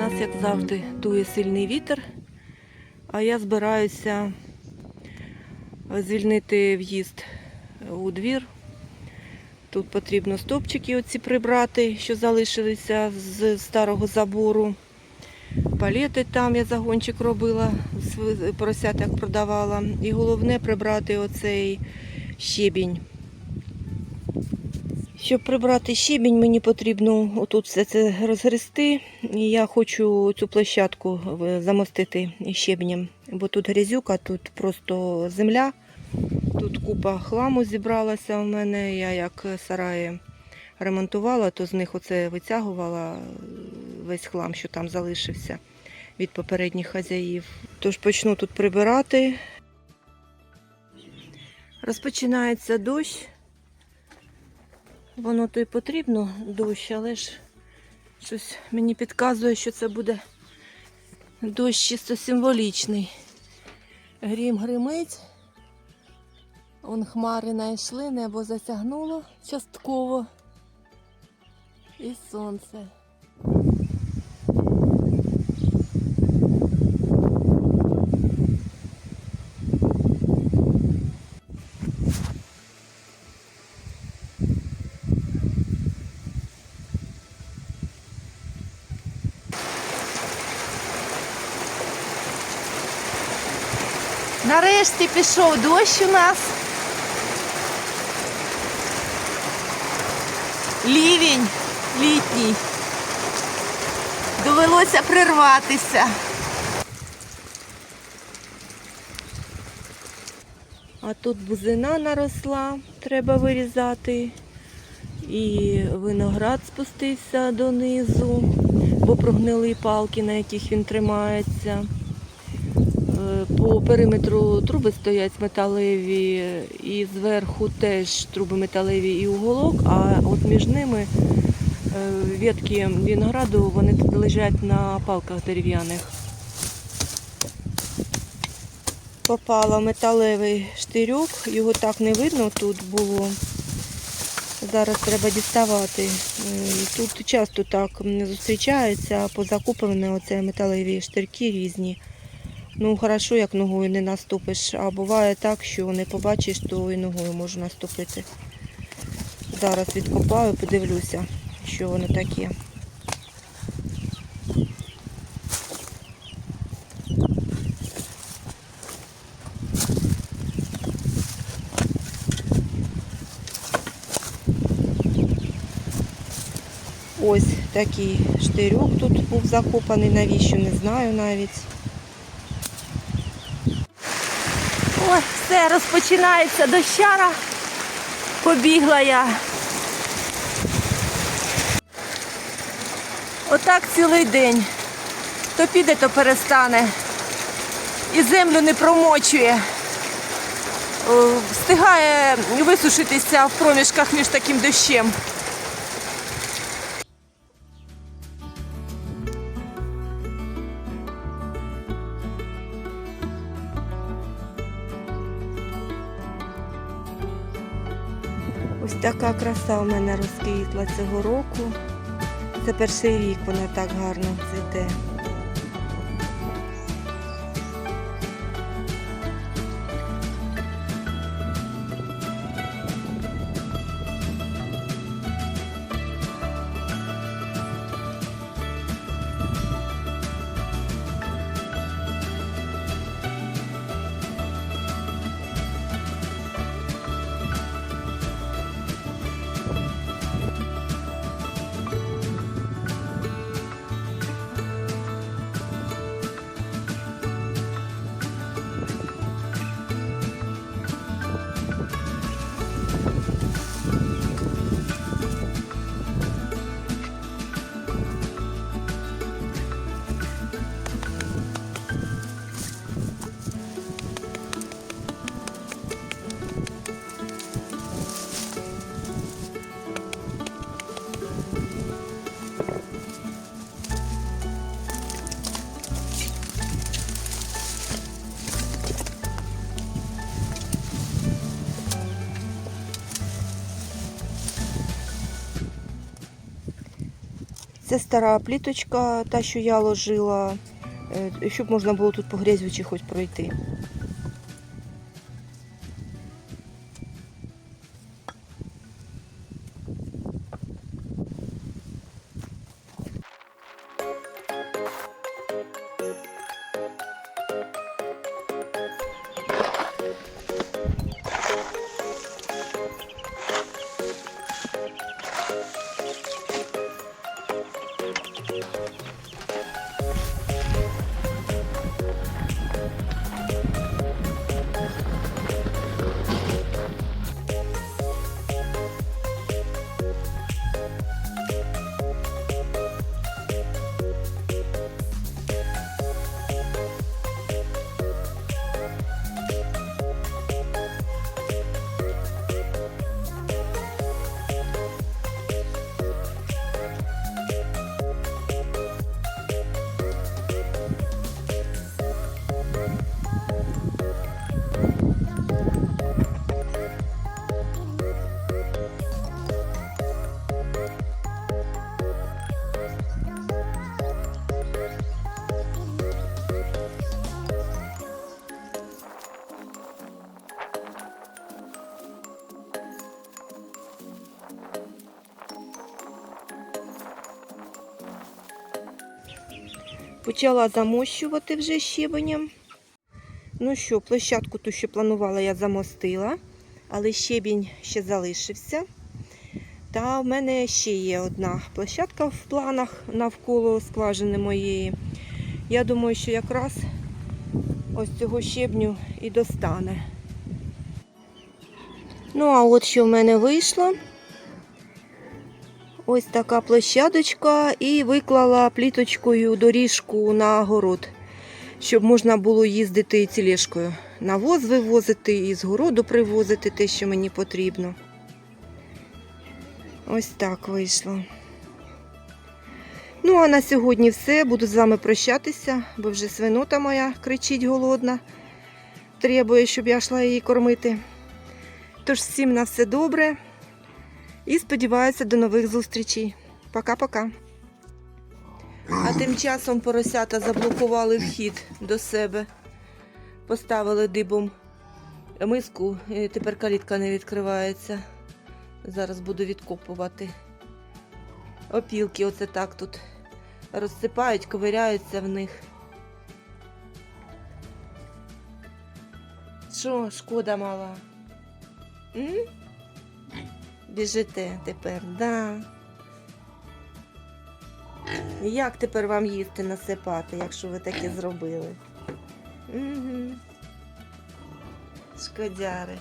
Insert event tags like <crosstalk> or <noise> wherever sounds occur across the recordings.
нас, як завжди, дує сильний вітер, а я збираюся звільнити в'їзд у двір. Тут потрібно стовпчики оці прибрати, що залишилися з старого забору. Палети там я загончик робила, з поросяток продавала. І головне прибрати оцей щебінь. Щоб прибрати щебінь, мені потрібно отут все це розгрести. Я хочу цю площадку е, замостити щебнем, бо тут грязюка, тут просто земля, тут купа хламу зібралася у мене. Я як сараї ремонтувала, то з них оце витягувала е, весь хлам, що там залишився від попередніх хазяїв. Тож почну тут прибирати. Розпочинається дощ. Воно то й потрібно дощ, але ж щось мені підказує, що це буде дощ чисто символічний. Грім гримить. Вон хмари знайшли, небо затягнуло частково. І сонце. Нарешті пішов дощ у нас. Лівень літній. Довелося прерватися. А тут бузина наросла, треба вирізати. І виноград спустився донизу, бо прогнили палки, на яких він тримається. По периметру труби стоять металеві, і зверху теж труби металеві і уголок, а от між ними е, ветки винограду вони лежать на палках дерев'яних. Попала металевий штирьок, його так не видно тут було. Зараз треба діставати. Е, Тут часто так зустрічається, позакуплені оце металеві штирки різні. Ну, хорошо, як ногою не наступиш, а буває так, що не побачиш, то і ногою можу наступити. Зараз відкопаю, подивлюся, що воно таке. Ось такий штирьок тут був закопаний, навіщо, не знаю навіть. Розпочинається дощара. Побігла я. Отак цілий день. То піде, то перестане. І землю не промочує. Встигає висушитися в проміжках між таким дощем. Така краса у мене розквітла цього року. Це перший рік вона так гарно цвіте. Це стара пліточка, та, що я ложила, е, щоб можна було тут по грязючі хоч пройти. Почала замощувати вже щебенем. Ну що, площадку ту, що планувала, я замостила, але щебінь ще залишився. Та в мене ще є одна площадка в планах навколо скважини моєї. Я думаю, що якраз ось цього щебню і достане. Ну, а от що в мене вийшло. Ось така площадочка і виклала пліточкою доріжку на город, щоб можна було їздити цілешкою. Навоз вивозити і з городу привозити те, що мені потрібно. Ось так вийшло. Ну, а на сьогодні все. Буду з вами прощатися, бо вже свинота моя кричить голодна. Требує, щоб я йшла її кормити. Тож всім на все добре. І сподіваюся до нових зустрічей. Пока-пока. А <clears throat> тим часом поросята заблокували вхід до себе. Поставили дибом миску, і тепер калітка не відкривається. Зараз буду відкопувати. Опілки оце так тут розсипають, ковиряються в них. Що, шкода мала? М? Біжите тепер, да. Як тепер вам їсти насипати, якщо ви таке зробили? Угу. Шкодяри.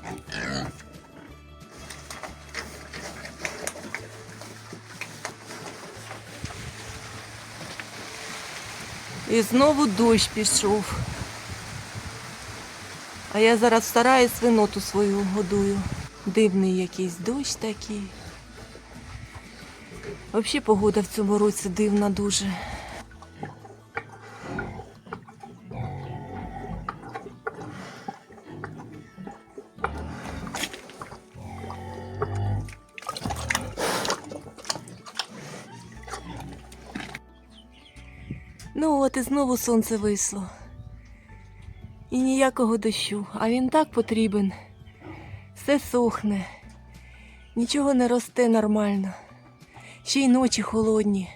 І знову дощ пішов. А я зараз стараюсь свиноту свою годую. Дивний якийсь дощ такий. Взагалі погода в цьому році дивна дуже. Ну от і знову сонце вийшло. І ніякого дощу, а він так потрібен. Все сохне, нічого не росте нормально. Ще й ночі холодні.